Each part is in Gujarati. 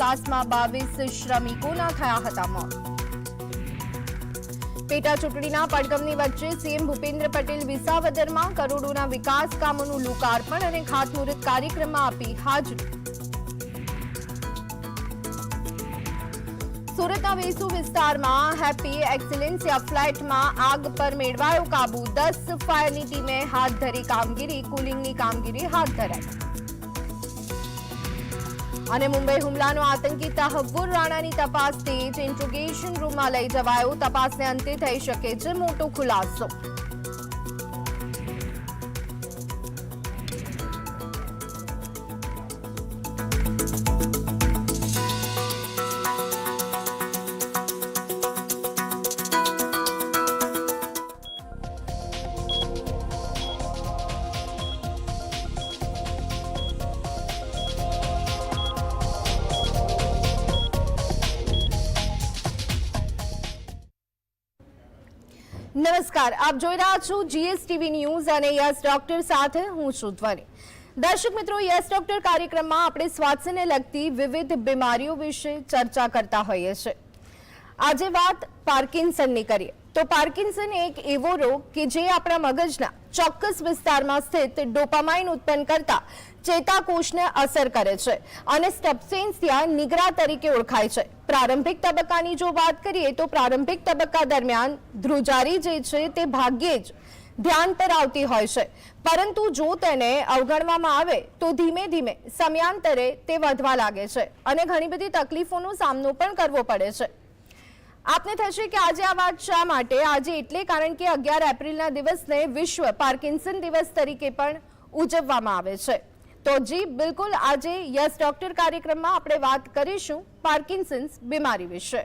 પ્લાસમાં બાવીસ શ્રમિકોના થયા હતા મોત પેટા ચૂંટણીના પડગમની વચ્ચે સીએમ ભૂપેન્દ્ર પટેલ વિસાવદરમાં કરોડોના વિકાસ કામોનું લોકાર્પણ અને ખાતમુહૂર્ત કાર્યક્રમમાં આપી હાજરી. સુરતના વેસુ વિસ્તારમાં હેપી એક્સિલેન્સિયા ફ્લેટમાં આગ પર મેળવાયો કાબુ. દસ ફાયરની ટીમે હાથ ધરી કામગીરી, કુલિંગની કામગીરી હાથ ધરાઈ. અને મુંબઈ હુમલાનો આતંકી તહવ્વુર રાણાની તપાસ તેજ ઇન્ટ્રોગેશન રૂમમાં લઈ જવાયો. તપાસને અંતે થઈ શકે છે મોટો ખુલાસો. નમસ્કાર, આપ જોઈ રહ્યા છો જીએસટીવી ન્યૂઝ અને યસ ડોક્ટર સાથે હું છું ધ્વની. દર્શક મિત્રો, યસ ડોક્ટર કાર્યક્રમમાં આપણે સ્વાસ્થ્યને લગતી વિવિધ બીમારીઓ વિશે ચર્ચા કરતા હોઈએ છીએ. આજે વાત પાર્કિન્સનની કરીએ. તો પાર્કિન્સન એક એવો રોગ કે જે આપણા મગજના ચોક્કસ વિસ્તારમાં સ્થિત ડોપામાઇન ઉત્પન્ન કરતા ચેતાકોષને અસર કરે છે અને સ્ટેપ્સેન્સિયા નિગ્રા તરીકે ઓળખાય છે. પ્રારંભિક તબક્કાની જો વાત કરીએ તો પ્રારંભિક તબક્કા દરમિયાન ધ્રુજારી જે છે તે ભાગ્યે જ ધ્યાન પર આવતી હોય છે. પરંતુ જો તેને અવગણવામાં આવે તો ધીમે ધીમે સમયાંતરે તે વધવા લાગે છે અને ઘણી બધી તકલીફોનો સામનો પણ કરવો પડે છે. આપને થશે કે આજે આ વાત શા માટે? આજે એટલે કારણ કે અગિયાર એપ્રિલના દિવસને વિશ્વ પાર્કિન્સન દિવસ તરીકે પણ ઉજવવામાં આવે છે. તો જી બિલકુલ આજે યસ ડોક્ટર કાર્યક્રમમાં આપણે વાત કરીશું પાર્કિન્સન્સ બીમારી વિશે.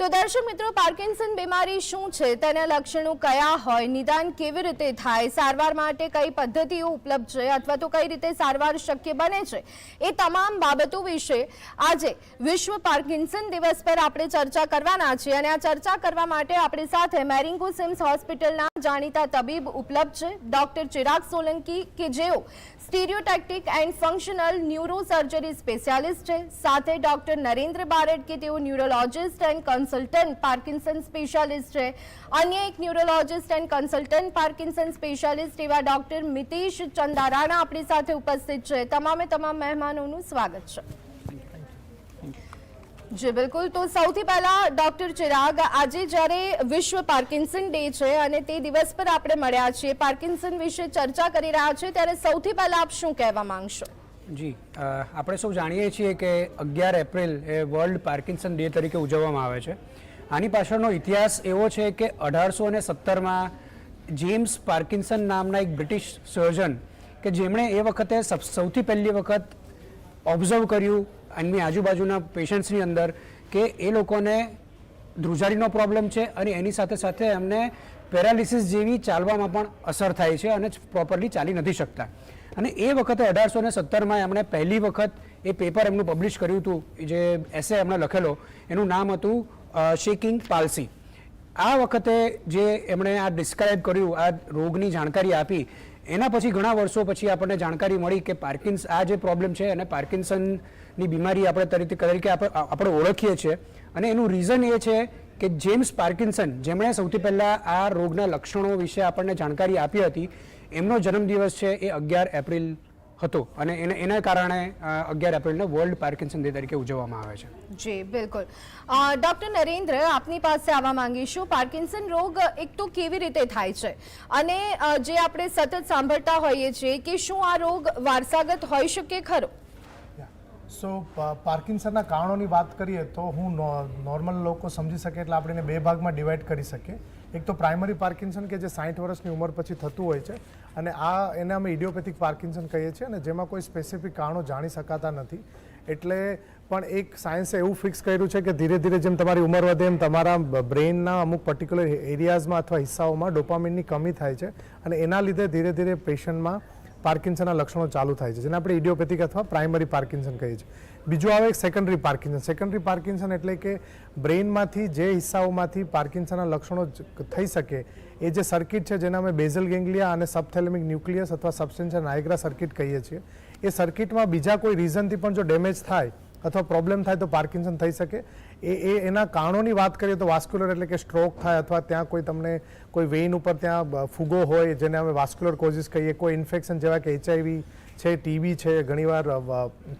તો દર્શક મિત્રો, પાર્કિન્સન બીમારી શું છે? તેના લક્ષણો કયા હોય? નિદાન કેવી રીતે થાય? સારવાર માટે કઈ પદ્ધતિઓ ઉપલબ્ધ છે અથવા તો કઈ રીતે સારવાર શક્ય બને છે? એ તમામ બાબતો વિશે આજે વિશ્વ પાર્કિન્સન દિવસ પર આપણે ચર્ચા કરવાના છીએ અને આ ચર્ચા કરવા માટે આપણી સાથે મેરિંગો સિમ્સ હોસ્પિટલના જાણીતા તબીબ ઉપલબ્ધ છે, ડોક્ટર ચિરાગ સોલંકી કે જેઓ stereotactic and functional neurosurgery specialist છે. સાથે ડોક્ટર નરેન્દ્ર બારેટ કે તેઓ neurologist and consultant Parkinson specialist છે. અન્ય એક neurologist and consultant Parkinson specialist એવા ડોક્ટર મિતેશ ચંદારાણા આપણી સાથે ઉપસ્થિત છે. તમામે તમામ મહેમાનોનું સ્વાગત છે. જી, બિલકુલ. તો સૌથી પહેલા ડોક્ટર ચિરાગ, આજે જ્યારે વિશ્વ પાર્કિન્સન ડે છે અને તે દિવસ પર આપણે મળ્યા છીએ. પાર્કિન્સન વિશે ચર્ચા કરી રહ્યા છીએ. ત્યારે સૌથી પહેલા આપ શું કહેવા માંગશો? જી આપણે સૌ જાણીએ છીએ કે અગિયાર એપ્રિલ એ વર્લ્ડ પાર્કિન્સન ડે તરીકે ઉજવવામાં આવે છે. આની પાછળનો ઇતિહાસ એવો છે કે અઢારસો અને સત્તરમાં જેમ્સ પાર્કિન્સન નામના એક બ્રિટિશ સર્જન કે જેમણે એ વખતે સૌથી પહેલી વખત ઓબ્ઝર્વ કર્યું એમની આજુબાજુના પેશન્ટ્સની અંદર કે એ લોકોને ધ્રુજારીનો પ્રોબ્લેમ છે અને એની સાથે સાથે એમને પેરાલિસિસ જેવી ચાલવામાં પણ અસર થાય છે અને પ્રોપરલી ચાલી નથી શકતા. અને એ વખતે અઢારસો ને સત્તરમાં એમણે પહેલી વખત એ પેપર એમનું પબ્લિશ કર્યું હતું જે એસે એમણે લખેલો, એનું નામ હતું શેકિંગ પાલસી આ વખતે જે એમણે આ ડિસ્ક્રાઇબ કર્યું, આ રોગની જાણકારી આપી, એના પછી ઘણા વર્ષો પછી આપણને જાણકારી મળી કે પાર્કિન્સ આ જે પ્રોબ્લેમ છે અને પાર્કિન્સનની બીમારી આપણે તરીકે તરીકે આપણે આપણે ઓળખીએ છીએ. અને એનું રીઝન એ છે કે જેમ્સ પાર્કિન્સન જેમણે સૌથી પહેલાં આ રોગના લક્ષણો વિશે આપણને જાણકારી આપી હતી એમનો જન્મદિવસ છે એ અગિયાર એપ્રિલ હતો અને એને એના કારણે અગિયાર એપ્રિલને વર્લ્ડ પાર્કિન્સન ડે તરીકે ઉજવવામાં આવે છે. જી બિલકુલ. ડૉક્ટર નરેન્દ્ર આપની પાસે આવવા માંગીશું. પાર્કિન્સન રોગ એક તો કેવી રીતે થાય છે? અને જે આપણે સતત સાંભળતા હોઈએ છીએ કે શું આ રોગ વારસાગત હોઈ શકે ખરો? સો પાર્કિન્સનના કારણોની વાત કરીએ તો હું નોર્મલ લોકો સમજી શકે એટલે આપણે એને બે ભાગમાં ડિવાઈડ કરી શકીએ. એક તો પ્રાઇમરી પાર્કિન્સન કે જે સાઠ વર્ષની ઉંમર પછી થતું હોય છે અને આ એને અમે ઇડિયોપેથિક પાર્કિન્સન કહીએ છીએ અને જેમાં કોઈ સ્પેસિફિક કારણો જાણી શકાતા નથી. એટલે પણ એક સાયન્સે એવું ફિક્સ કર્યું છે કે ધીરે ધીરે જેમ તમારી ઉંમર વધે એમ તમારા બ્રેઇનના અમુક પર્ટિક્યુલર એરિયાઝમાં અથવા હિસ્સાઓમાં ડોપામિનની કમી થાય છે અને એના લીધે ધીરે ધીરે પેશન્ટમાં પાર્કિન્સનના લક્ષણો ચાલુ થાય છે. જેને આપણે ઇડિયોપેથિક અથવા પ્રાઇમરી પાર્કિન્સન કહીએ છીએ. બીજું આવે સેકન્ડરી પાર્કિન્સન. સેકન્ડરી પાર્કિન્સન એટલે કે બ્રેઇનમાંથી જે હિસ્સાઓમાંથી પાર્કિન્સનના લક્ષણો થઈ શકે એ જે સર્કિટ છે, જેને અમે બેઝલ ગેંગ્લિયા અને સબથેલેમિક ન્યુક્લિયસ અથવા સબસ્ટેન્શિયલ નાયગ્રા સર્કિટ કહીએ છીએ, એ સર્કિટમાં બીજા કોઈ રીઝનથી પણ જો ડેમેજ થાય અથવા પ્રોબ્લેમ થાય તો પાર્કિન્સન થઈ શકે. એ એ એના કારણોની વાત કરીએ તો વાસ્ક્યુલર એટલે કે સ્ટ્રોક થાય અથવા ત્યાં કોઈ તમને કોઈ વેઇન ઉપર ત્યાં ફુગો હોય જેને અમે વાસ્ક્યુલર કોઝિસ કહીએ, કોઈ ઇન્ફેક્શન જેવા કે એચઆઈવી છે ટીબી છે, ઘણીવાર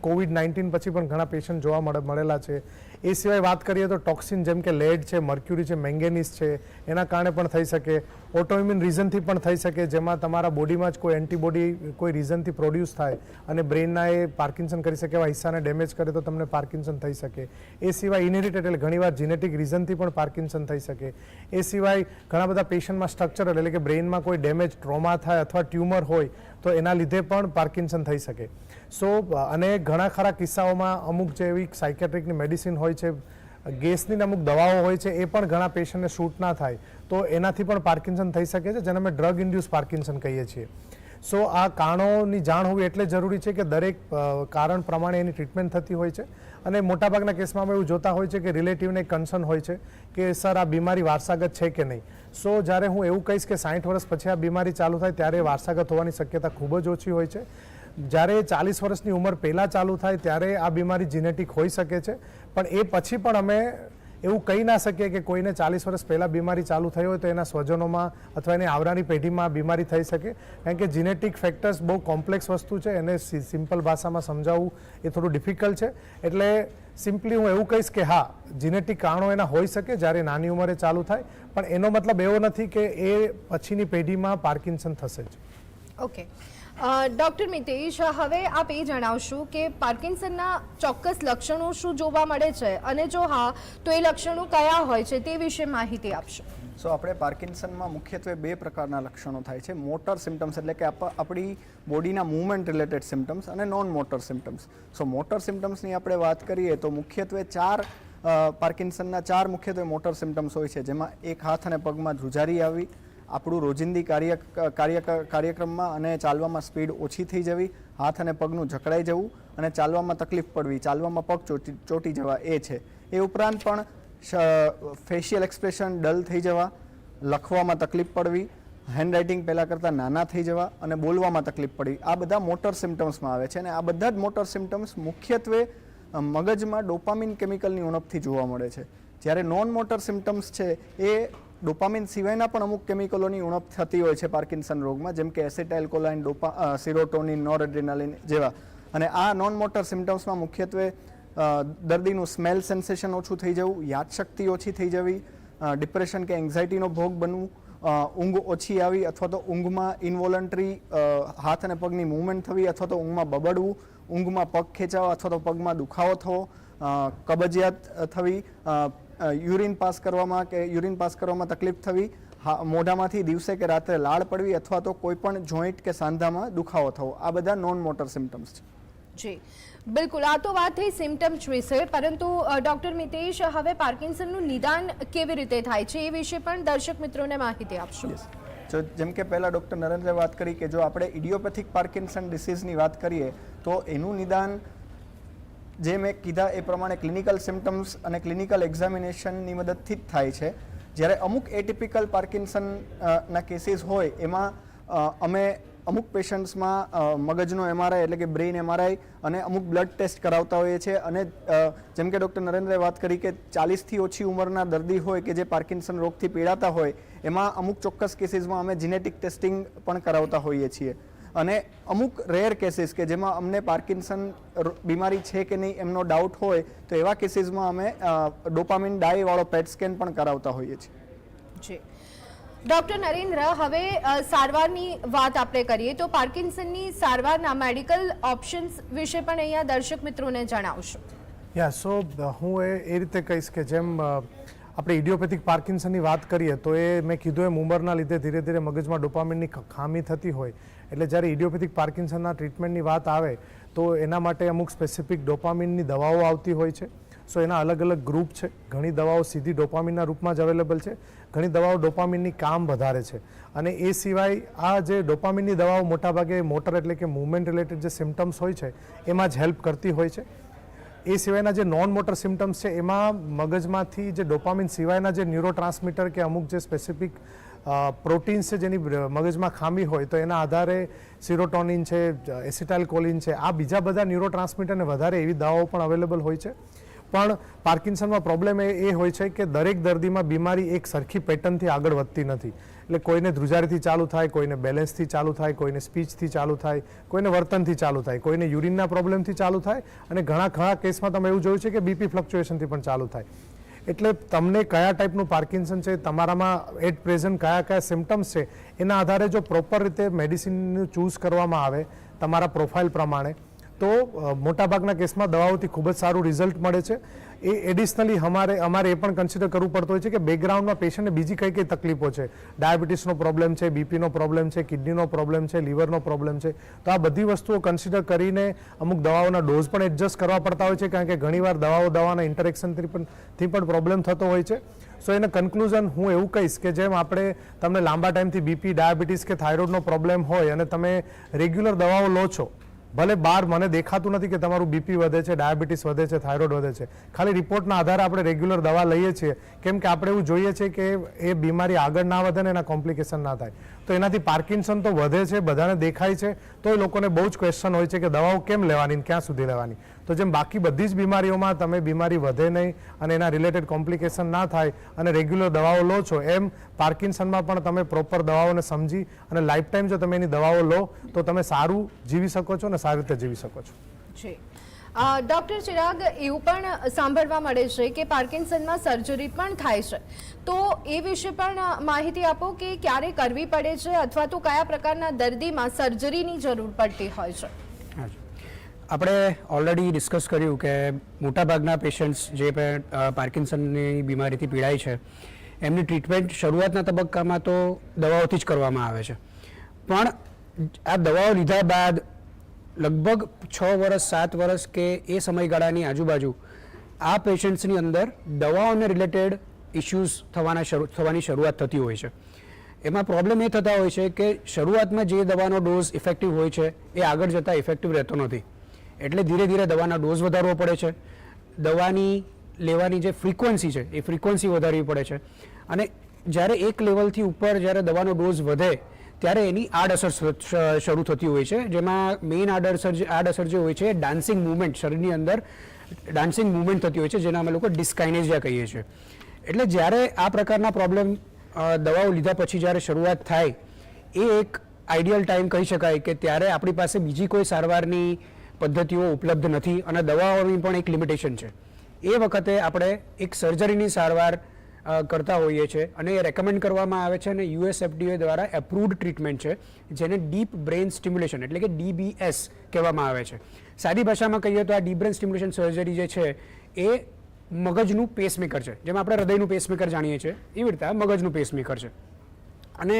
કોવિડ નાઇન્ટીન પછી પણ ઘણા પેશન્ટ જોવા મળે, મળેલા છે. એ સિવાય વાત કરીએ તો ટોક્સિન જેમ કે લેડ છે, મર્ક્યુરી છે, મેંગેનીઝ છે, એના કારણે પણ થઈ શકે. ઓટોઇમ્યુન રીઝનથી પણ થઈ શકે, જેમાં તમારા બોડીમાં જ કોઈ એન્ટીબોડી કોઈ રીઝનથી પ્રોડ્યુસ થાય અને બ્રેઇનના એ પાર્કિન્સન કરી શકે એવા હિસ્સાને ડેમેજ કરે તો તમને પાર્કિન્સન થઈ શકે. એ સિવાય ઇનહેરિટેડ એટલે ઘણીવાર જીનેટિક રીઝનથી પણ પાર્કિન્સન થઈ શકે. એ સિવાય ઘણા બધા પેશન્ટમાં સ્ટ્રક્ચર એટલે કે બ્રેઇનમાં કોઈ ડેમેજ, ટ્રોમા થાય અથવા ટ્યુમર હોય તો એના લીધે પણ પાર્કિન્સન થઈ શકે. સો અને ઘણા ખરા કિસ્સાઓમાં અમુક જે એવી સાયકેટ્રિકની મેડિસિન હોય છે, ગેસની અમુક દવાઓ હોય છે, એ પણ ઘણા પેશન્ટને શૂટ ના થાય. તો એનાથી પણ પાર્કિન્સન થઈ શકે છે, જેને અમે ડ્રગ ઇન્ડ્યુસ પાર્કિન્સન કહીએ છીએ. સો, આ કારણોની જાણ હોવી એટલે જરૂરી છે કે દરેક કારણ પ્રમાણે એની ટ્રીટમેન્ટ થતી હોય છે. અને મોટાભાગના કેસમાં અમે એવું જોતા હોય છે કે રિલેટિવને કન્સર્ન હોય છે કે, સર, આ બીમારી વારસાગત છે કે નહીં? સો, જ્યારે હું એવું કહીશ કે સાઠ વર્ષ પછી આ બીમારી ચાલુ થાય, ત્યારે વારસાગત હોવાની શક્યતા ખૂબ જ ઓછી હોય છે. જ્યારે ચાલીસ વર્ષની ઉંમર પહેલાં ચાલુ થાય ત્યારે આ બીમારી જીનેટિક હોઈ શકે છે. પણ એ પછી પણ અમે એવું કહી ના શકીએ કે કોઈને ચાલીસ વર્ષ પહેલાં બીમારી ચાલુ થઈ હોય તો એના સ્વજનોમાં અથવા એની આવનારી પેઢીમાં બીમારી થઈ શકે. કારણ કે જીનેટિક ફેક્ટર્સ બહુ કોમ્પ્લેક્સ વસ્તુ છે. એને સિમ્પલ ભાષામાં સમજાવવું એ થોડું ડિફિકલ્ટ છે. એટલે સિમ્પલી હું એવું કહીશ કે હા જીનેટિક કારણો એના હોઈ શકે જ્યારે નાની ઉંમરે ચાલુ થાય. પણ એનો મતલબ એવો નથી કે એ પછીની પેઢીમાં પાર્કિન્સન થશે જ. ઓકે ડૉક્ટર મિતેશ, હવે આપ એ જણાવશો કે પાર્કિન્સનના ચોક્કસ લક્ષણો શું જોવા મળે છે? અને જો હા, તો એ લક્ષણો કયા હોય છે તે વિશે માહિતી આપશો. સો, આપણે પાર્કિન્સનમાં મુખ્યત્વે બે પ્રકારના લક્ષણો થાય છે. મોટર સિમ્ટમ્સ એટલે કે આપ- આપણી બોડીના મૂવમેન્ટ રિલેટેડ સિમ્ટમ્સ અને non motor symptoms so, motor સિમ્ટમ્સની આપણે વાત કરીએ તો મુખ્યત્વે ચાર પાર્કિન્સનના ચાર મુખ્યત્વે મોટર સિમ્ટમ્સ હોય છે. જેમાં એક હાથ અને પગમાં ધ્રુજારી આવી આપણું રોજિંદી કાર્ય કાર્ય, કાર્યક્રમમાં અને ચાલવામાં સ્પીડ ઓછી થઈ જવી, હાથ અને પગનું જકડાઈ જવું અને ચાલવામાં તકલીફ પડવી, ચાલવામાં પગ ચોટી ચોટી જવા એ છે. એ ઉપરાંત પણ ફેશિયલ એક્સપ્રેશન ડલ થઈ જવા, લખવામાં તકલીફ પડવી, હેન્ડરાઇટિંગ પહેલાં કરતાં નાના થઈ જવા અને બોલવામાં તકલીફ પડવી, આ બધા મોટર સિમ્ટમ્સમાં આવે છે અને આ બધા જ મોટર સિમ્ટમ્સ મુખ્યત્વે મગજમાં ડોપામિન કેમિકલની ઉણપથી જોવા મળે છે. જ્યારે નોન મોટર સિમ્ટમ્સ છે એ ડોપામિન સિવાયના પણ અમુક કેમિકલોની ઉણપ થતી હોય છે પાર્કિન્સન રોગમાં, જેમ કે એસિટાઇલ કોલાઇન ડોપા સિરોટોનિન નોરએડ્રિનાલિન જેવા. અને આ નોન મોટર સિમ્ટમ્સમાં મુખ્યત્વે દર્દીનું સ્મેલ સેન્સેશન ઓછું થઈ જવું, યાદશક્તિ ઓછી થઈ જવી ડિપ્રેશન કે એન્ઝાયટીનો ભોગ બનવું ઊંઘ ઓછી આવી અથવા તો ઊંઘમાં ઇન્વોલન્ટરી હાથ અને પગની મૂવમેન્ટ થવી અથવા તો ઊંઘમાં બબડવું, ઊંઘમાં પગ ખેંચાવા અથવા તો પગમાં દુખાવો થવો કબજિયાત થવી યુરિન પાસ કરવામાં કે યુરિન પાસ કરવામાં તકલીફ થવી મોઢામાંથી દિવસે કે રાત્રે લાળ પડવી અથવા તો કોઈ પણ જોઈન્ટ કે સાંધામાં દુખાવો થવો આ બધા નોન મોટર સિમ્ટમ્સ છે. જી. બિલકુલ આ તો વાત થઈ સિમ્ટમ્સ વિશે પરંતુ ડૉક્ટર મિતેશ હવે પાર્કિન્સનનું નિદાન કેવી રીતે થાય છે એ વિશે પણ દર્શક મિત્રોને માહિતી આપશો. જો જેમ કે પહેલાં ડૉક્ટર નરેન્દ્રે વાત કરી કે જો આપણે ઇડિયોપેથિક પાર્કિન્સન ડિસીઝની વાત કરીએ તો એનું નિદાન જે મેં કીધા એ પ્રમાણે ક્લિનિકલ સિમ્ટમ્સ અને ક્લિનિકલ એક્ઝામિનેશનની મદદથી જ થાય છે. જ્યારે અમુક એટિપિકલ પાર્કિન્સન ના કેસીસ હોય, એમાં અમે અમુક પેશન્ટ્સમાં મગજનો એમઆરઆઈ એટલે કે બ્રેઇન એમઆરઆઈ અને અમુક બ્લડ ટેસ્ટ કરાવતા હોઈએ છીએ અને જેમ કે ડૉક્ટર નરેન્દ્રે વાત કરી કે ચાલીસથી ઓછી ઉંમરના દર્દી હોય કે જે પાર્કિન્સન રોગથી પીડાતા હોય, એમાં અમુક ચોક્કસ કેસીસમાં અમે જીનેટિક ટેસ્ટિંગ પણ કરાવતા હોઈએ છીએ. અને અમુક રેર કેસીસ કે જેમાં અમને પાર્કિન્સન બીમારી છે કે નહીં એમનો ડાઉટ હોય તો એવા કેસીસમાં અમે ડોપામિન ડાયવાળો પેટ સ્કેન પણ કરાવતા હોઈએ છીએ. જી. ડૉક્ટર નરેન્દ્ર હવે સારવારની વાત આપણે કરીએ તો પાર્કિન્સનની સારવારના મેડિકલ ઓપ્શન્સ વિશે પણ અહીંયા દર્શક મિત્રોને જણાવશો. યા સો હું એ એ રીતે કહીશ કે જેમ આપણે ઇડિયોપેથિક પાર્કિન્સનની વાત કરીએ તો એ મેં કીધું એમ ઉંમરના લીધે ધીરે ધીરે મગજમાં ડોપામિનની ખામી થતી હોય. એટલે જ્યારે ઇડિયોપેથિક પાર્કિન્સનના ટ્રીટમેન્ટની વાત આવે, તો એના માટે અમુક સ્પેસિફિક ડોપામિનની દવાઓ આવતી હોય છે. સો એના અલગ અલગ ગ્રુપ છે. ઘણી દવાઓ સીધી ડોપામિનના રૂપમાં જ અવેલેબલ છે. ઘણી દવાઓ ડોપામિનની કામ વધારે છે. અને એ સિવાય આ જે ડોપામિનની દવાઓ મોટાભાગે મોટર એટલે કે મૂવમેન્ટ રિલેટેડ જે સિમ્ટમ્સ હોય છે, એમાં જ હેલ્પ કરતી હોય છે. એ સિવાયના જે નોન મોટર સિમ્ટમ્સ છે, એમાં મગજમાંથી જે ડોપામિન સિવાયના જે ન્યુરો કે અમુક જે સ્પેસિફિક પ્રોટીન્સ છે જેની મગજમાં ખામી હોય તો એના આધારે સિરોટોનિન છે એસિટાઇલ કોલિન છે, આ બીજા બધા ન્યુરો ટ્રાન્સમીટરને વધારે એવી દવાઓ પણ અવેલેબલ હોય છે. પણ પાર્કિન્સનમાં પ્રોબ્લેમ એ હોય છે કે દરેક દર્દીમાં બીમારી એક સરખી પેટર્નથી આગળ વધતી નથી. એટલે કોઈને ધ્રુજારીથી ચાલુ થાય, કોઈને બેલેન્સથી ચાલુ થાય, કોઈને સ્પીચથી ચાલુ થાય, કોઈને વર્તનથી ચાલુ થાય, કોઈને યુરિનના પ્રોબ્લેમથી ચાલુ થાય અને ઘણા ઘણા કેસમાં તમે એવું જોયું છે કે બીપી ફ્લક્ચ્યુએશનથી પણ ચાલુ થાય. એટલે તમને કયા ટાઈપનું પાર્કિન્સન છે, તમારામાં એટ પ્રેઝન્ટ કયા કયા સિમ્ટમ્સ છે, એના આધારે જો પ્રોપર રીતે મેડિસિનનું ચૂઝ કરવામાં આવે, તમારા પ્રોફાઇલ પ્રમાણે તો મોટાભાગના કેસમાં દવાઓથી ખૂબ જ સારું રિઝલ્ટ મળે છે. એ એડિશનલી અમારે અમારે એ પણ કન્સિડર કરવું પડતું હોય છે કે બેકગ્રાઉન્ડમાં પેશન્ટને બીજી કઈ કઈ તકલીફો છે. ડાયાબિટીસનો પ્રોબ્લેમ છે બીપીનો પ્રોબ્લેમ છે કિડનીનો પ્રોબ્લેમ છે લીવરનો પ્રોબ્લેમ છે. તો આ બધી વસ્તુઓ કન્સિડર કરીને અમુક દવાઓના ડોઝ પણ એડજસ્ટ કરવા પડતા હોય છે, કારણ કે ઘણીવાર દવાઓ દવાના ઇન્ટરેક્શનથી પણ, થી પણ પ્રોબ્લેમ થતો હોય છે. સો એને કન્ક્લુઝન હું એવું કહીશ કે જેમ આપણે તમને લાંબા ટાઈમથી બીપી ડાયાબિટીસ કે થાઇરોઇડનો પ્રોબ્લેમ હોય અને તમે રેગ્યુલર દવાઓ લો છો ભલે બહાર મને દેખાતું નથી કે તમારું બીપી વધે છે, ડાયાબિટીસ વધે છે, થાઇરોઇડ વધે છે. ખાલી રિપોર્ટના આધારે આપણે રેગ્યુલર દવા લઈએ છીએ. કેમ કે આપણે એવું જોઈએ છીએ કે એ બીમારી આગળ ના વધે ને એના કોમ્પ્લિકેશન ના થાય. તો એનાથી પાર્કિન્સન તો વધે છે, બધાને દેખાય છે. તો એ લોકોને બહુ જ ક્વેશ્ચન હોય છે કે દવાઓ કેમ લેવાની ક્યાં સુધી લેવાની? તો જેમ બાકી બધી જ બીમારીઓમાં તમે બીમારી વધે નહીં અને એના રિલેટેડ કોમ્પ્લિકેશન ના થાય અને રેગ્યુલર દવાઓ લો છો, એમ પાર્કિન્સનમાં પણ તમે પ્રોપર દવાઓને સમજી અને લાઈફ ટાઈમ જો તમે એની દવાઓ લો, તો તમે સારું જીવી શકો છો અને સારી રીતે જીવી શકો છો. જી. ડૉક્ટર ચિરાગ, એવું પણ સાંભળવા મળે છે કે પાર્કિન્સનમાં સર્જરી પણ થાય છે. તો એ વિશે પણ માહિતી આપો કે ક્યારે કરવી પડે છે અથવા તો કયા પ્રકારના દર્દીમાં સર્જરીની જરૂર પડતી હોય છે. આપણે ઓલરેડી ડિસ્કસ કર્યું કે મોટાભાગના પેશન્ટ્સ જે પાર્કિન્સનની બીમારીથી પીડાય છે, એમની ટ્રીટમેન્ટ શરૂઆતના તબક્કામાં તો દવાઓથી જ કરવામાં આવે છે. પણ આ દવાઓ લીધા બાદ લગભગ છ વર્ષ સાત વર્ષ કે એ સમયગાળાની આજુબાજુ આ પેશન્ટ્સની અંદર દવાઓને રિલેટેડ ઇશ્યુઝ થવાના શરૂ, થવાની શરૂઆત થતી હોય છે. એમાં પ્રોબ્લેમ એ થતા હોય છે કે શરૂઆતમાં જે દવાનો ડોઝ ઇફેક્ટિવ હોય છે, એ આગળ જતાં ઇફેક્ટિવ રહેતો નથી. એટલે ધીરે ધીરે દવાના ડોઝ વધારવો પડે છે. દવાની લેવાની જે ફ્રીક્વન્સી છે, એ ફ્રિકવન્સી વધારવી પડે છે. અને જ્યારે એક લેવલથી ઉપર જ્યારે દવાનો ડોઝ વધે ત્યારે એની આડઅસર શરૂ થતી હોય છે, જેમાં મેઇન આડઅસર જે આડઅસર જે હોય છે ડાન્સિંગ મુવમેન્ટ શરીરની અંદર ડાન્સિંગ મુવમેન્ટ થતી હોય છે, જેને અમે લોકો ડિસ્કાઇનેઝિયા કહીએ છીએ. એટલે જ્યારે આ પ્રકારના પ્રોબ્લેમ દવાઓ લીધા પછી જ્યારે શરૂઆત થાય, એ એક આઈડિયલ ટાઈમ કહી શકાય કે ત્યારે આપણી પાસે બીજી કોઈ સારવારની પદ્ધતિઓ ઉપલબ્ધ નથી અને દવાઓની પણ એક લિમિટેશન છે. એ વખતે આપણે એક સર્જરીની સારવાર કરતા હોઈએ છીએ. અને એ રેકમેન્ડ કરવામાં આવે છે અને યુએસ એફડીએ દ્વારા એપ્રુવડ ટ્રીટમેન્ટ છે, જેને ડીપ બ્રેઇન સ્ટિમ્યુલેશન એટલે કે ડીબીએસ કહેવામાં આવે છે. સાદી ભાષામાં કહીએ તો આ ડીપ બ્રેઇન સ્ટિમ્યુલેશન સર્જરી જે છે, એ મગજનું પેસમેકર છે. જેમ આપણે હૃદયનું પેસમેકર જાણીએ છીએ, એવી રીતે મગજનું પેસમેકર છે. અને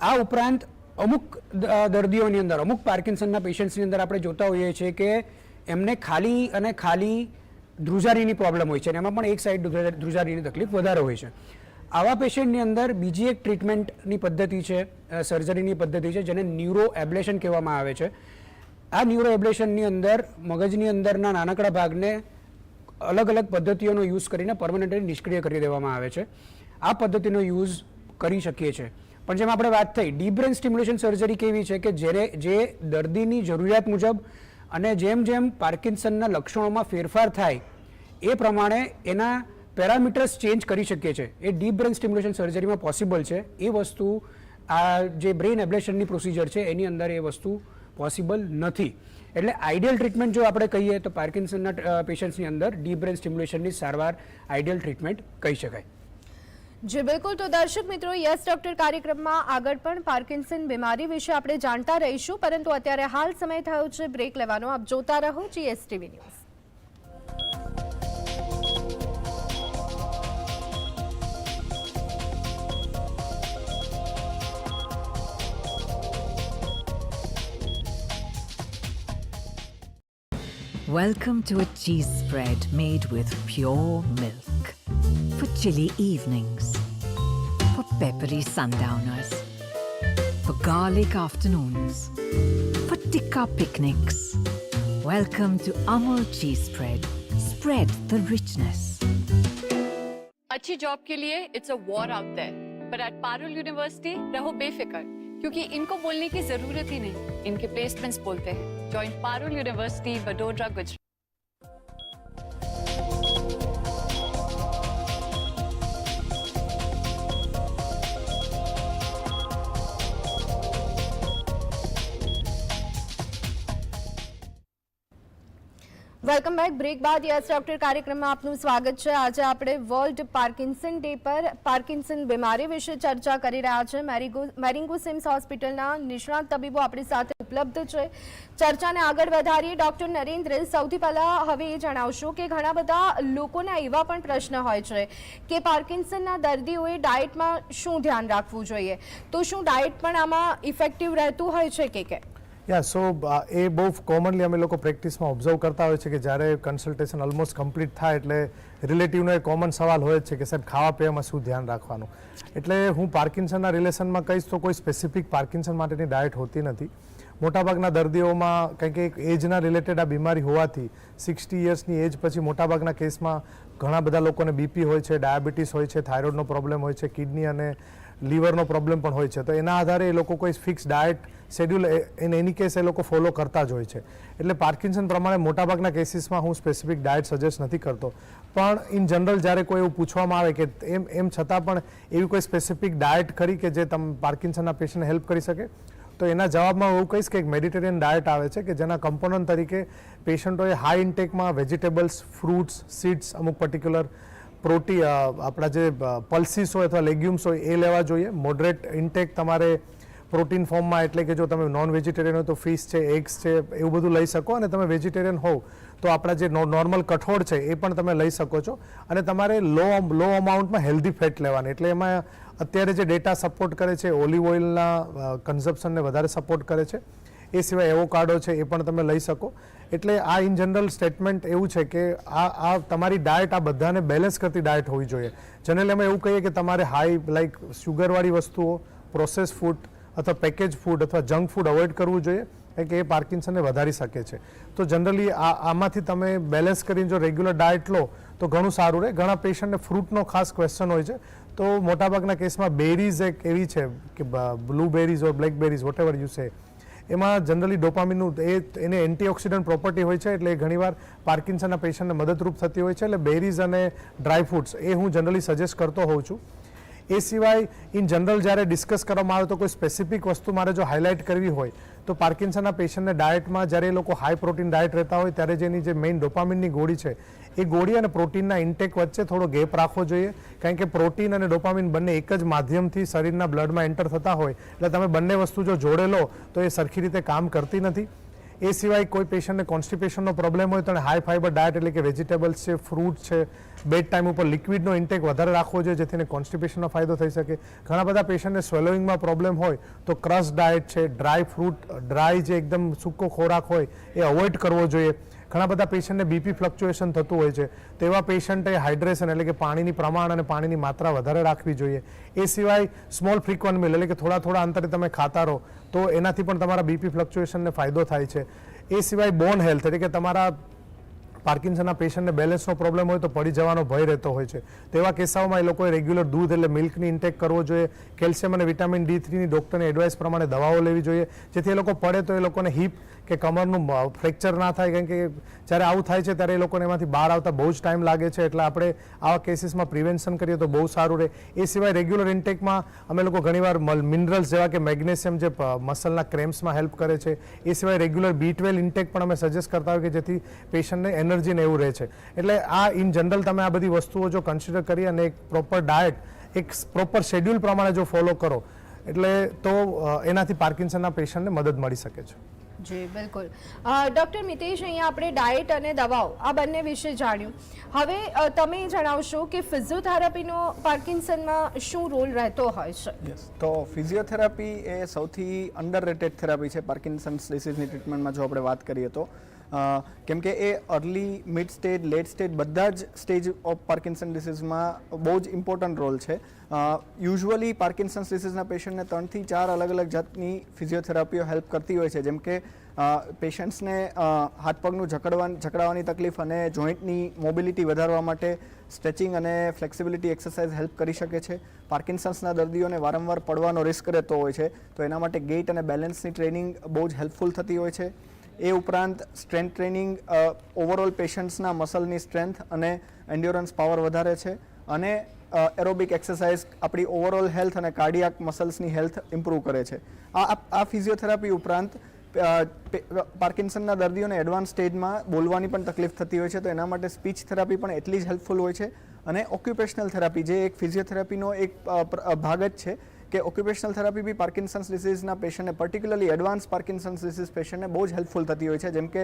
આ ઉપરાંત અમુક દર્દીઓની અંદર, અમુક પાર્કિન્સનના પેશન્ટ્સની અંદર આપણે જોતા હોઈએ છીએ કે એમને ખાલી અને ખાલી ધ્રુજારીની પ્રોબ્લેમ હોય છે અને એમાં પણ એક સાઈડ ધ્રુજા- ધ્રુજારીની તકલીફ વધારે હોય છે. આવા પેશન્ટની અંદર બીજી એક ટ્રીટમેન્ટની પદ્ધતિ છે સર્જરીની પદ્ધતિ છે, જેને ન્યુરો એબ્લેશન કહેવામાં આવે છે. આ ન્યુરો એબ્લેશનની અંદર, મગજની અંદરના નાનકડા ભાગને અલગ અલગ પદ્ધતિઓનો યુઝ કરીને પરમનન્ટલી નિષ્ક્રિય કરી દેવામાં આવે છે. આ પદ્ધતિનો યુઝ કરી શકીએ છીએ પણ જેમ આપણે વાત થઈ ડીપ બ્રેન સ્ટિમ્યુલેશન સર્જરી કેવી છે કે જ્યારે જે દર્દીની જરૂરિયાત મુજબ અને જેમ જેમ પાર્કિન્સનના લક્ષણોમાં ફેરફાર થાય એ પ્રમાણે એના પેરામીટર્સ ચેન્જ કરી શકીએ છીએ. એ ડીપ બ્રેન સ્ટિમ્યુલેશન સર્જરીમાં પોસિબલ છે. એ વસ્તુ, આ જે બ્રેન એબ્લેશનની પ્રોસિજર છે, એની અંદર એ વસ્તુ પોસિબલ નથી. એટલે આઈડિયલ ટ્રીટમેન્ટ જો આપણે કહીએ તો પાર્કિન્સનના પેશન્ટ્સની અંદર ડીપ બ્રેન સ્ટિમ્યુલેશનની સારવાર આઈડિયલ ટ્રીટમેન્ટ કહી શકાય. જી, બિલકુલ. તો દર્શક મિત્રો, યસ, ડોક્ટર કાર્યક્રમમાં આગળ પણ પાર્કિન્સન બીમારી વિશે આપણે જાણતા રહીશું, પરંતુ અત્યારે હાલ સમય થયો છે બ્રેક લેવાનો. આપ જોતા રહો GSTV news. Welcome to a cheese spread made with pure milk. For chilly evenings. For peppery sundowners. For garlic afternoons. For tikka picnics. Welcome to Amul cheese spread. Spread the richness. अच्छी जॉब के लिए it's a war out there पर एट पारुल यूनिवर्सिटी रहो बेफिक्र क्योंकि इनको बोलने की जरूरत ही नहीं इनके प्लेसमेंट्स बोलते हैं joined Parul University, Vadodara, Gujarat. Welcome back. Break બાદ યસ, ડોક્ટર કાર્યક્રમમાં આપનું સ્વાગત છે. આજે આપણે વર્લ્ડ પાર્કિન્સન ડે પર પાર્કિન્સન બીમારી વિશે ચર્ચા કરી રહ્યા છે. મેરીગો મેરિંગો સિમ્સ હોસ્પિટલના નિષ્ણાત તબીબો આપણી સાથે ઉપલબ્ધ છે. ચર્ચાને આગળ વધારીએ ડોક્ટર નરેન્દ્ર. સૌથી પહેલાં હવે એ જણાવશો કે ઘણા બધા લોકોના એવા પણ પ્રશ્ન હોય છે કે પાર્કિન્સનના દર્દીઓએ ડાયટમાં શું ધ્યાન રાખવું જોઈએ? તો શું ડાયટ પણ આમાં ઇફેક્ટિવ રહેતું હોય છે કે કે? યા સો એ બહુ કોમનલી અમે લોકો પ્રેક્ટિસમાં ઓબ્ઝર્વ કરતા હોય છે કે જ્યારે કન્સલ્ટેશન ઓલમોસ્ટ કમ્પ્લીટ થાય એટલે રિલેટિવનો એ કોમન સવાલ હોય છે કે સાહેબ, ખાવા પીવામાં શું ધ્યાન રાખવાનું? એટલે હું પાર્કિન્સનના રિલેશનમાં કહીશ તો કોઈ સ્પેસિફિક પાર્કિન્સન માટેની ડાયટ હોતી નથી. મોટાભાગના દર્દીઓમાં કંઈક એક એજના રિલેટેડ આ બીમારી હોવાથી સિક્સટી યર્સની એજ પછી મોટાભાગના કેસમાં ઘણા બધા લોકોને બીપી હોય છે ડાયાબિટીસ હોય છે થાઇરોઇડનો પ્રોબ્લેમ હોય છે કિડની અને લીવરનો પ્રોબ્લેમ પણ હોય છે. તો એના આધારે એ લોકો કોઈ fix diet schedule in any case એ લોકો ફોલો કરતા જ હોય છે. એટલે પાર્કિન્સન પ્રમાણે મોટાભાગના કેસીસમાં હું સ્પેસિફિક ડાયટ સજેસ્ટ નથી કરતો. પણ ઇન જનરલ જ્યારે કોઈ એવું પૂછવામાં આવે કે એમ એમ છતાં પણ એવી કોઈ સ્પેસિફિક ડાયટ ખરી કે જે તમે પાર્કિન્સનના પેશન્ટને હેલ્પ કરી શકે? તો એના જવાબમાં હું કહીશ કે એક મેડિટેરિયન ડાયટ આવે છે કે જેના કમ્પોનન્ટ તરીકે પેશન્ટોએ હાઈ ઇન્ટેકમાં વેજીટેબલ્સ ફ્રૂટ્સ સીડ્સ અમુક પર્ટિક્યુલર પ્રોટી આપણા જે પલ્સીસ હોય અથવા લેગ્યુમ્સ હોય, એ લેવા જોઈએ. મોડરેટ ઇન્ટેક તમારે પ્રોટીન ફોર્મમાં એટલે કે જો તમે નોન વેજીટેરિયન હોય તો ફિશ છે, એગ્સ છે, એવું બધું લઈ શકો અને તમે વેજીટેરિયન હોવ તો આપણા જે નોર્મલ કઠોળ છે એ પણ તમે લઈ શકો છો. અને તમારે લો લો અમાઉન્ટમાં હેલ્ધી ફેટ લેવાની. એટલે એમાં અત્યારે જે ડેટા સપોર્ટ કરે છે, ઓલિવ ઓઇલના કન્ઝપ્શનને વધારે સપોર્ટ કરે છે. એ સિવાય એવોકાડો છે એ પણ તમે લઈ શકો. એટલે આ ઇન જનરલ સ્ટેટમેન્ટ એવું છે કે આ આ તમારી ડાયટ આ બધાને બેલેન્સ કરતી ડાયટ હોવી જોઈએ. જનરલી અમે એવું કહીએ કે તમારે હાઈ લાઈક શુગરવાળી વસ્તુઓ પ્રોસેસ ફૂડ અથવા પેકેજ ફૂડ અથવા જંક ફૂડ અવોઇડ કરવું જોઈએ કારણ કે એ પાર્કિન્સનને વધારી શકે છે. તો જનરલી આ, આમાંથી તમે બેલેન્સ કરીને જો રેગ્યુલર ડાયટ લો, તો ઘણું સારું રહે. ઘણા પેશન્ટને ફ્રૂટનો ખાસ ક્વેશ્ચન હોય છે. તો મોટાભાગના કેસમાં બેરીઝ એક એવી છે કે blueberries or blackberries whatever you say એમાં જનરલી ડોપામિનનું એ એને એન્ટીઓક્સિડન્ટ પ્રોપર્ટી હોય છે, એટલે ઘણીવાર પાર્કિન્સનના પેશન્ટને મદદરૂપ થતી હોય છે, એટલે બેરીઝ અને ડ્રાય ફ્રૂટ્સ એ હું જનરલી સજેસ્ટ કરતો હોઉં છું. એ સિવાય ઇન જનરલ જ્યારે ડિસ્કસ કરવામાં આવે તો કોઈ સ્પેસિફિક વસ્તુ મારે જો હાઇલાઇટ કરવી હોય, તો પાર્કિન્સનના પેશન્ટને ડાયટમાં જ્યારે એ લોકો હાઈ પ્રોટીન ડાયટ રહેતા હોય, ત્યારે જેની જે મેઇન ડોપામિનની ગોળી છે એ ગોળી અને પ્રોટીનના ઇન્ટેક વચ્ચે થોડો ગેપ રાખવો જોઈએ. કારણ કે પ્રોટીન અને ડોપામિન બંને એક જ માધ્યમથી શરીરના બ્લડમાં એન્ટર થતા હોય. એટલે તમે બંને વસ્તુ જો જોડે લો, તો એ સરખી રીતે કામ કરતી નથી. એ સિવાય કોઈ પેશન્ટને કોન્સ્ટિપેશનનો પ્રોબ્લેમ હોય, તો હાઈ ફાઈબર ડાયટ એટલે કે વેજીટેબલ્સ છે ફ્રૂટ છે બેડ ટાઈમ ઉપર લિક્વિડનો ઇન્ટેક વધારે રાખવો જોઈએ જેથી કોન્સ્ટિપેશનનો ફાયદો થઈ શકે. ઘણા બધા પેશન્ટને સ્વેલોઈંગમાં પ્રોબ્લેમ હોય, તો ક્રશ ડાયટ છે ડ્રાય ફ્રૂટ ડ્રાય જે એકદમ સૂકો ખોરાક હોય, એ અવોઇડ કરવો જોઈએ. ઘણા બધા પેશન્ટને બીપી ફ્લક્ચ્યુએશન થતું હોય છે તેવા પેશન્ટે હાઇડ્રેશન એટલે કે પાણીની પ્રમાણ અને પાણીની માત્રા વધારે રાખવી જોઈએ. એ સિવાય સ્મોલ ફ્રિકવન્ટ મિલ એટલે કે થોડા થોડા અંતરે તમે ખાતા રહો, તો એનાથી પણ તમારા બીપી ફ્લક્ચ્યુએશનને ફાયદો થાય છે. એ સિવાય બોન હેલ્થ એટલે કે તમારા પાર્કિન્સનના પેશન્ટને બેલેન્સનો પ્રોબ્લેમ હોય તો પડી જવાનો ભય રહેતો હોય છે. તેવા કિસ્સાઓમાં એ લોકોએ રેગ્યુલર દૂધ એટલે મિલ્કની ઇન્ટેક કરવો જોઈએ. કેલ્શિયમ અને વિટામિન ડી થ્રીની ડૉક્ટરની એડવાઇસ પ્રમાણે દવાઓ લેવી જોઈએ. જેથી એ લોકો પડે તો એ લોકોને હિપ કે કમરનું ફ્રેક્ચર ના થાય. કારણ કે જ્યારે આવું થાય છે ત્યારે એ લોકોને એમાંથી બહાર આવતા બહુ જ ટાઈમ લાગે છે. એટલે આપણે આવા કેસીસમાં પ્રિવેન્શન કરીએ તો બહુ સારું રહે. એ સિવાય રેગ્યુલર ઇન્ટેકમાં અમે લોકો ઘણીવાર મિનરલ્સ જેવા કે મેગ્નેશિયમ જે મસલના ક્રેમ્સમાં હેલ્પ કરે છે. એ સિવાય રેગ્યુલર બી ટ્વેલ્વ ઇન્ટેક પણ અમે સજેસ્ટ કરતા હોય કે જેથી પેશન્ટને એનર્જી ને એવું રહે છે. એટલે આ ઇન જનરલ તમે આ બધી વસ્તુઓ જો કન્સિડર કરી અને એક પ્રોપર ડાયટ એક પ્રોપર શેડ્યુલ પ્રમાણે જો ફોલો કરો એટલે તો એનાથી પાર્કિન્સનના પેશન્ટને મદદ મળી શકે છે. જી બિલકુલ. ડૉક્ટર મિતેશ અહીંયા આપણે ડાયટ અને દવાઓ આ બંને વિશે જાણ્યું. હવે તમે જણાવશો કે ફિઝિયોથેરાપીનો પાર્કિન્સનમાં શું રોલ રહેતો હોય છે? તો ફિઝિયોથેરાપી એ સૌથી અંડર રેટેડ થેરાપી છે પાર્કિન્સન્સ ડિસીઝની ટ્રીટમેન્ટમાં જો આપણે વાત કરીએ તો. કેમ કે એ early mid stage late stage બધા જ સ્ટેજ ઓફ પાર્કિન્સન ડિસીઝમાં બહુ જ ઇમ્પોર્ટન્ટ રોલ છે. યુઝ્યુઅલી પાર્કિન્સન્સ ડિસીઝના પેશન્ટને ત્રણથી ચાર અલગ અલગ જાતની ફિઝિયોથેરાપીઓ હેલ્પ કરતી હોય છે. જેમ કે પેશન્ટ્સને હાથ પગનું જકડવા જકડાવાની તકલીફ અને જોઈન્ટની મોબિલિટી વધારવા માટે સ્ટ્રેચિંગ અને ફ્લેક્સિબિલિટી એક્સરસાઇઝ હેલ્પ કરી શકે છે. પાર્કિન્સન્સના દર્દીઓને વારંવાર પડવાનો રિસ્ક રહેતો હોય છે. તો એના માટે ગેટ અને બેલેન્સની ટ્રેનિંગ બહુ જ હેલ્પફુલ થતી હોય છે. એ ઉપરાંત સ્ટ્રેન્થ ટ્રેનિંગ ઓવરઓલ પેશન્ટ્સના મસલની સ્ટ્રેન્થ અને એન્ડ્યોરન્સ પાવર વધારે છે. અને એરોબિક એક્સરસાઇઝ આપણી ઓવરઓલ હેલ્થ અને કાર્ડિયાક મસલ્સની હેલ્થ ઇમ્પ્રૂવ કરે છે. આ, આ- ફિઝિયોથેરાપી ઉપરાંત પાર્કિન્સનના દર્દીઓને એડવાન્સ સ્ટેજમાં બોલવાની પણ તકલીફ થતી હોય છે, તો એના માટે સ્પીચ થેરાપી પણ એટલી જ હેલ્પફુલ હોય છે. અને ઓક્યુપેશનલ થેરાપી જે એક ફિઝિયોથેરાપીનો એક ભાગ જ છે કે ઓક્યુપેશનલ થેરાપી બી પાર્કિન્સન્સ ડિસીઝના પેશન્ટને પર્ટિક્યુલરલી એડવાન્સ પાર્કિન્સન્સ ડિસીઝ પેશન્ટને બહુ જ હેલ્પફુલ થતી હોય છે. જેમ કે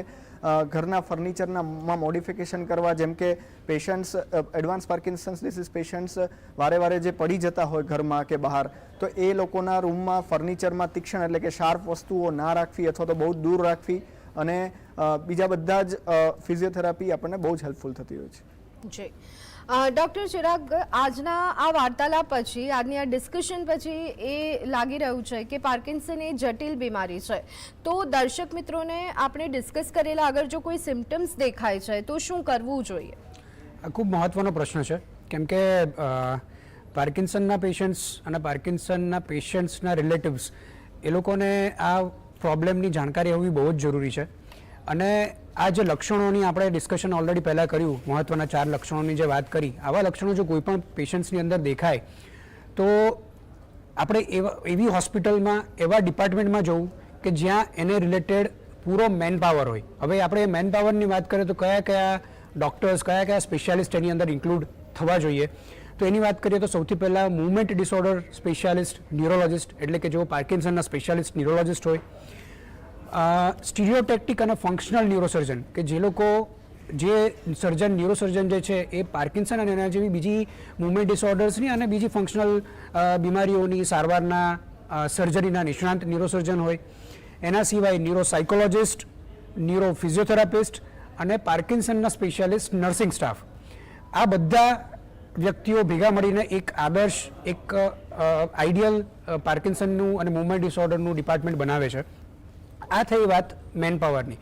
ઘરના ફર્નિચરનામાં મોડિફિકેશન કરવા, જેમ કે patients advance Parkinson's disease patients વારે વારે જે પડી જતા હોય ઘરમાં કે બહાર, તો એ લોકોના રૂમમાં ફર્નિચરમાં તીક્ષ્ણ એટલે કે શાર્પ વસ્તુઓ ના રાખવી અથવા તો બહુ દૂર રાખવી અને બીજા બધા જ ફિઝિયોથેરાપી આપણને બહુ જ હેલ્પફુલ થતી હોય છે. જી. ડૉક્ટર ચિરાગ, આજના આ વાર્તાલાપ પછી, આજની આ ડિસ્કશન પછી એ લાગી રહ્યું છે કે પાર્કિન્સન એ જટિલ બીમારી છે. તો દર્શક મિત્રોને આપણે ડિસ્કસ કરેલા અગર જો કોઈ સિમ્ટમ્સ દેખાય છે, તો શું કરવું જોઈએ? આ ખૂબ મહત્ત્વનો પ્રશ્ન છે. કેમ કે પાર્કિન્સનના પેશન્ટ્સ અને પાર્કિન્સનના પેશન્ટ્સના રિલેટિવ્સ એ લોકોને આ પ્રોબ્લેમની જાણકારી હોવી બહુ જ જરૂરી છે. અને આ જે લક્ષણોની આપણે ડિસ્કશન ઓલરેડી પહેલાં કર્યું મહત્ત્વના ચાર લક્ષણોની જે વાત કરી, આવા લક્ષણો જો કોઈ પણ પેશન્ટ્સની અંદર દેખાય, તો આપણે એવા, એવી હોસ્પિટલમાં એવા ડિપાર્ટમેન્ટમાં જવું કે જ્યાં એને રિલેટેડ પૂરો મેન પાવર હોય. હવે આપણે મેન પાવરની વાત કરીએ તો કયા કયા ડૉક્ટર્સ કયા કયા સ્પેશિયાલિસ્ટ એની અંદર ઇન્ક્લુડ થવા જોઈએ? તો એની વાત કરીએ તો સૌથી પહેલાં મૂવમેન્ટ ડિસઓર્ડર સ્પેશિયાલિસ્ટ ન્યુરોલોજિસ્ટ એટલે કે જેઓ પાર્કિન્સનના સ્પેશિયાલિસ્ટ ન્યુરોલોજિસ્ટ હોય. સ્ટીરિયોટેક્ટિક અને ફંક્શનલ ન્યુરોસર્જન કે જે લોકો, જે સર્જન ન્યુરોસર્જન જે છે, એ પાર્કિન્સન અને એના જેવી બીજી મુવમેન્ટ ડિસઓર્ડર્સની અને બીજી ફંક્શનલ બીમારીઓની સારવારના સર્જરીના નિષ્ણાંત ન્યુરોસર્જન હોય. એના સિવાય ન્યુરોસાયકોલોજિસ્ટ ન્યુરો ફિઝિયોથેરાપિસ્ટ અને પાર્કિન્સનના સ્પેશિયાલિસ્ટ નર્સિંગ સ્ટાફ આ બધા વ્યક્તિઓ ભેગા મળીને એક આદર્શ, એક આઈડિયલ પાર્કિન્સનનું અને મુવમેન્ટ ડિસઓર્ડરનું ડિપાર્ટમેન્ટ બનાવે છે. આ થઈ વાત મેન પાવરની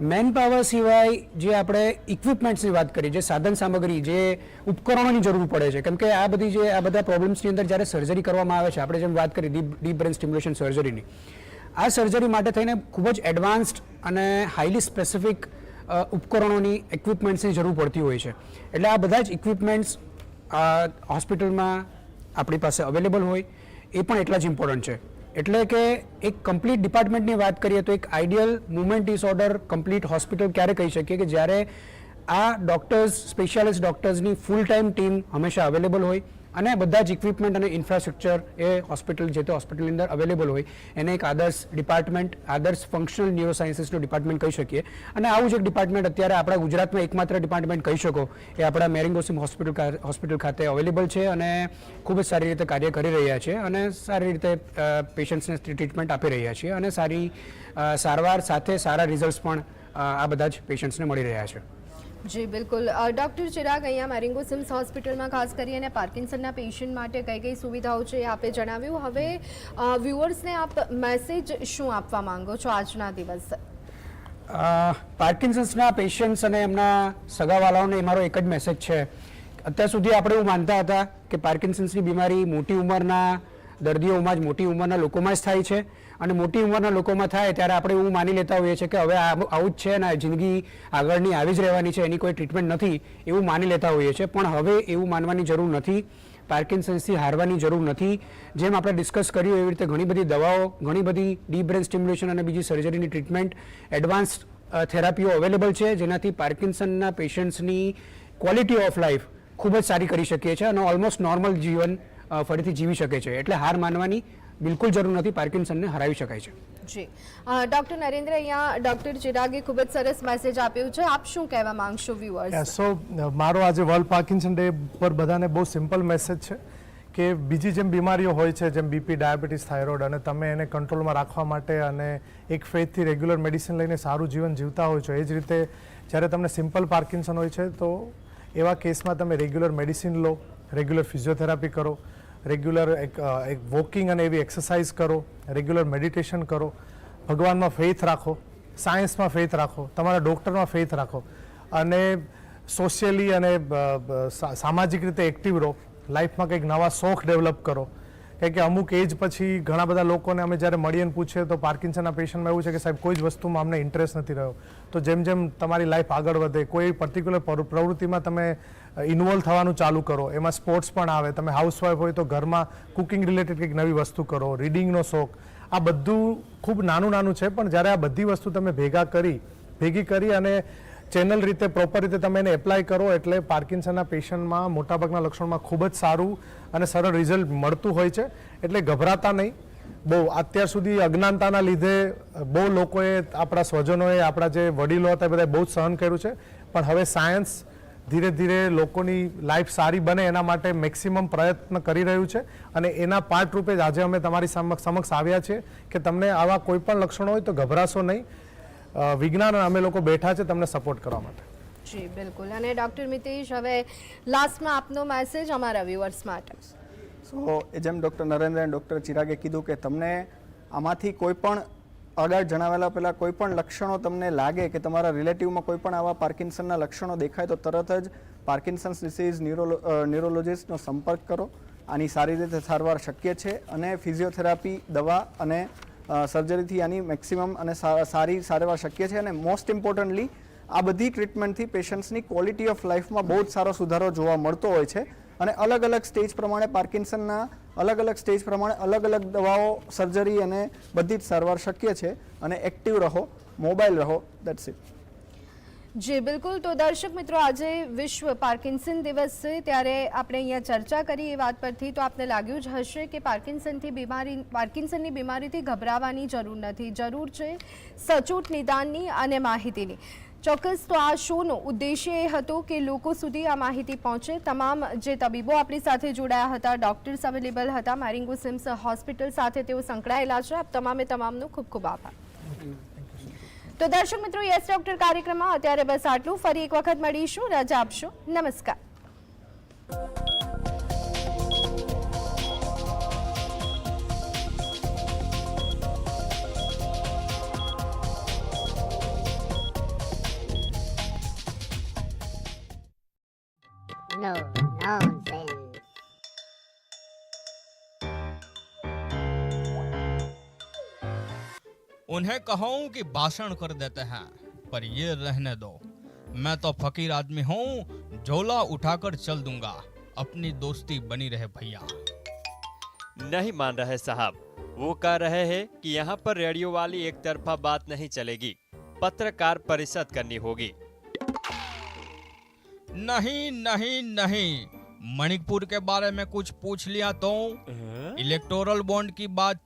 મેન પાવર સિવાય જે આપણે ઇક્વિપમેન્ટ્સની વાત કરી જે સાધન સામગ્રી, જે ઉપકરણોની જરૂર પડે છે, કેમ કે આ બધી જે, આ બધા પ્રોબ્લેમ્સની અંદર જ્યારે સર્જરી કરવામાં આવે છે, આપણે જેમ વાત કરી ડીપ ડીપ બ્રેન સ્ટિમ્યુલેશન સર્જરીની આ સર્જરી માટે થઈને ખૂબ જ એડવાન્સ્ડ અને હાઈલી સ્પેસિફિક ઉપકરણોની ઇક્વિપમેન્ટ્સની જરૂર પડતી હોય છે. એટલે આ બધા જ ઇક્વિપમેન્ટ્સ હોસ્પિટલમાં આપણી પાસે અવેલેબલ હોય, એ પણ એટલા જ ઇમ્પોર્ટન્ટ છે. એટલે કે એક કમ્પ્લીટ ડિપાર્ટમેન્ટની વાત કરીએ તો એક ideal movement disorder complete hospital ક્યારે કહી શકીએ કે જ્યારે આ ડૉક્ટર્સ સ્પેશિયાલિસ્ટ ડૉક્ટર્સની ફૂલ ટાઈમ ટીમ હંમેશા અવેલેબલ હોય. અને બધા જ ઇક્વિપમેન્ટ અને ઇન્ફ્રાસ્ટ્રક્ચર એ હોસ્પિટલ જે તે હોસ્પિટલની અંદર અવેલેબલ હોય, એને એક આદર્શ ડિપાર્ટમેન્ટ આદર્શ ફંક્શનલ ન્યુરોસાયન્સીસનું ડિપાર્ટમેન્ટ કહી શકીએ. અને આવું જ એક ડિપાર્ટમેન્ટ અત્યારે આપણા ગુજરાતમાં એકમાત્ર ડિપાર્ટમેન્ટ કહી શકો, એ આપણા મેરિંગોસિમ હોસ્પિટલ હોસ્પિટલ ખાતે અવેલેબલ છે અને ખૂબ જ સારી રીતે કાર્ય કરી રહ્યા છે અને સારી રીતે પેશન્ટ્સને ટ્રીટમેન્ટ આપી રહ્યા છે અને સારી સારવાર સાથે સારા રિઝલ્ટ્સ પણ આ બધા જ પેશન્ટ્સને મળી રહ્યા છે. જી, બિલકુલ. ડૉક્ટર ચિરાગ અહીંયા મેરિંગો સિમ્સ હોસ્પિટલમાં ખાસ કરીને પાર્કિન્સનના પેશન્ટ માટે કઈ કઈ સુવિધાઓ છે એ આપે જણાવ્યું. હવે વ્યુઅર્સને આપ મેસેજ શું આપવા માંગો છો આજના દિવસે? પાર્કિન્સન્સના પેશન્ટ્સ અને એમના સગાવાલાઓને મારો એક જ મેસેજ છે. અત્યાર સુધી આપણે એવું માનતા હતા કે પાર્કિન્સન્સની બીમારી મોટી ઉંમરના દર્દીઓમાં જ મોટી ઉંમરના લોકોમાં જ થાય છે. અને મોટી ઉંમરના લોકોમાં થાય ત્યારે આપણે એવું માની લેતા હોઈએ છીએ કે હવે આવું જ છે ને જિંદગી આગળની આવી જ રહેવાની છે, એની કોઈ ટ્રીટમેન્ટ નથી એવું માની લેતા હોઈએ છીએ. પણ હવે એવું માનવાની જરૂર નથી. પાર્કિન્સન્સથી હારવાની જરૂર નથી. જેમ આપણે ડિસ્કસ કર્યું એવી રીતે ઘણી બધી દવાઓ, ઘણી બધી ડીપ બ્રેન સ્ટિમ્યુલેશન અને બીજી સર્જરીની ટ્રીટમેન્ટ એડવાન્સ થેરાપીઓ અવેલેબલ છે, જેનાથી પાર્કિન્સનના પેશન્ટ્સની ક્વોલિટી ઓફ લાઈફ ખૂબ જ સારી કરી શકીએ છીએ અને ઓલમોસ્ટ નોર્મલ જીવન ફરીથી જીવી શકે છે. એટલે હાર માનવાની બિલકુલ જરૂર નથી પાર્કિન્સનને હરાવી શકાય છે. જી. ડોક્ટર નરેન્દ્ર અહીંયા ડૉક્ટર ચિરાગે ખૂબ જ સરસ મેસેજ આપ્યું છે. આપ શું કહેવા માંગશો વ્યુઅર્સ સો મારો આજે વર્લ્ડ પાર્કિન્સન ડે પર બધાને બહુ સિમ્પલ મેસેજ છે કે બીજી જેમ બીમારીઓ હોય છે જેમ બીપી ડાયાબિટીસ થાઇરોઇડ અને તમે એને કંટ્રોલમાં રાખવા માટે અને એક ફેઝથી રેગ્યુલર મેડિસિન લઈને સારું જીવન જીવતા હોય છો એ જ રીતે જ્યારે તમને સિમ્પલ પાર્કિન્સન હોય છે તો એવા કેસમાં તમે રેગ્યુલર મેડિસિન લો રેગ્યુલર ફિઝિયોથેરાપી કરો રેગ્યુલર એક એક વોકિંગ અને એવી એક્સરસાઇઝ કરો, રેગ્યુલર મેડિટેશન કરો, ભગવાનમાં ફેથ રાખો, સાયન્સમાં ફેથ રાખો, તમારા ડૉક્ટરમાં ફેથ રાખો અને સોશિયલી અને સામાજિક રીતે એક્ટિવ રહો, લાઈફમાં કંઈક નવા શોખ ડેવલપ કરો કારણ કે અમુક એજ પછી ઘણા બધા લોકોને અમે જ્યારે મળીએ ને પૂછીએ તો પાર્કિન્સનના પેશન્ટમાં એવું છે કે સાહેબ, કોઈ જ વસ્તુમાં અમને ઇન્ટરેસ્ટ નથી રહ્યો. તો જેમ જેમ તમારી લાઈફ આગળ વધે, કોઈ પર્ટિક્યુલર પ્રવૃત્તિમાં તમે ઇન્વોલ્વ થવાનું ચાલુ કરો, એમાં સ્પોર્ટ્સ પણ આવે, તમે હાઉસવાઈફ હોય તો ઘરમાં કુકિંગ રિલેટેડ કંઈક નવી વસ્તુ કરો રીડિંગનો શોખ, આ બધું ખૂબ નાનું નાનું છે, પણ જ્યારે આ બધી વસ્તુ તમે ભેગા કરી, ભેગી કરી અને ચેનલ રીતે પ્રોપર રીતે તમે એને એપ્લાય કરો એટલે પાર્કિન્સનના પેશન્ટમાં મોટાભાગના લક્ષણોમાં ખૂબ જ સારું અને સરળ રિઝલ્ટ મળતું હોય છે. એટલે ગભરાતા નહીં. બહુ, અત્યાર સુધી અજ્ઞાનતાના લીધે બહુ લોકોએ, આપણા સ્વજનોએ, આપણા જે વડીલો હતા એ બધાએ બહુ જ સહન કર્યું છે. પણ હવે સાયન્સ ધીરે ધીરે લોકોની લાઈફ સારી બને એના માટે મેક્સિમમ પ્રયત્ન કરી રહ્યું છે. અને એના પાર્ટ રૂપે જ આજે અમે તમારી સમક્ષ સમક્ષ આવ્યા છીએ કે તમને આવા કોઈ પણ લક્ષણો હોય તો ગભરાશો નહીં. વિજ્ઞાન અને અમે લોકો બેઠા છે તમને સપોર્ટ કરવા માટે. જી બિલકુલ. અને ડોક્ટર મિતેશ હવે લાસ્ટમાં આપનો મેસેજ અમારા વ્યુઅર્સ માટે. સો એ જેમ ડૉક્ટર નરેન્દ્ર અને ડૉક્ટર ચિરાગે કીધું કે તમને આમાંથી કોઈ પણ અગાઉ જણાવેલા પહેલાં કોઈ પણ લક્ષણો તમને લાગે કે તમારા રિલેટિવમાં કોઈ પણ આવા પાર્કિન્સનના લક્ષણો દેખાય તો તરત જ પાર્કિન્સન્સ ડિસીઝ ન્યુરોલો ન્યુરોલોજિસ્ટનો સંપર્ક કરો. આની સારી રીતે સારવાર શક્ય છે. અને ફિઝિયોથેરાપી દવા અને સર્જરીથી આની મેક્સિમમ અને સારી સારવાર શક્ય છે અને મોસ્ટ ઇમ્પોર્ટન્ટલી આ બધી ટ્રીટમેન્ટથી પેશન્ટ્સની ક્વોલિટી ઓફ લાઈફમાં બહુ જ સારો સુધારો જોવા મળતો હોય છે અને અલગ અલગ સ્ટેજ પ્રમાણે પાર્કિન્સનના અલગ અલગ સ્ટેજ પ્રમાણે અલગ અલગ દવાઓ સર્જરી અને બધી જ સારવાર શક્ય છે અને એક્ટિવ રહો મોબાઈલ રહો દેટ્સ ઇટ જી, બિલકુલ. તો દર્શક મિત્રો, આજે વિશ્વ પાર્કિન્સન દિવસ છે. ત્યારે આપણે અહીંયા ચર્ચા કરી એ વાત પરથી તો આપને લાગ્યું જ હશે કે પાર્કિન્સનથી બીમારી, પાર્કિન્સનની બીમારીથી ગભરાવાની જરૂર નથી. જરૂર છે સચોટ નિદાનની અને માહિતીની. ચોક્કસ તો આ શોનો ઉદ્દેશ્ય એ હતો કે લોકો સુધી આ માહિતી પહોંચે. તમામ જે તબીબો આપણી સાથે જોડાયા હતા, ડૉક્ટર્સ અવેલેબલ હતા. મેરિંગો સિમ્સ હોસ્પિટલ સાથે તેઓ સંકળાયેલા છે. આપ તમામે તમામનો ખૂબ ખૂબ આભાર. તો દર્શક મિત્રો, યસ, ડોક્ટર કાર્યક્રમમાં અત્યારે બસ આટલું. ફરી એક વખત મળીશું. રજા આપશો. નમસ્કાર. No. उन्हें कहूँ कि भाषण कर देते हैं पर ये रहने दो। मैं तो फकीर आदमी हूँ झोला उठाकर चल दूँगा। अपनी दोस्ती बनी रहे भैया। नहीं मान रहे साहब। वो कह रहे हैं कि यहाँ पर रेडियो वाली एक तरफा बात नहीं चलेगी। पत्रकार परिषद करनी होगी। नहीं नहीं नहीं। मणिपुर के बारे में कुछ पूछ लिया तो इलेक्टोरल बॉन्ड की बात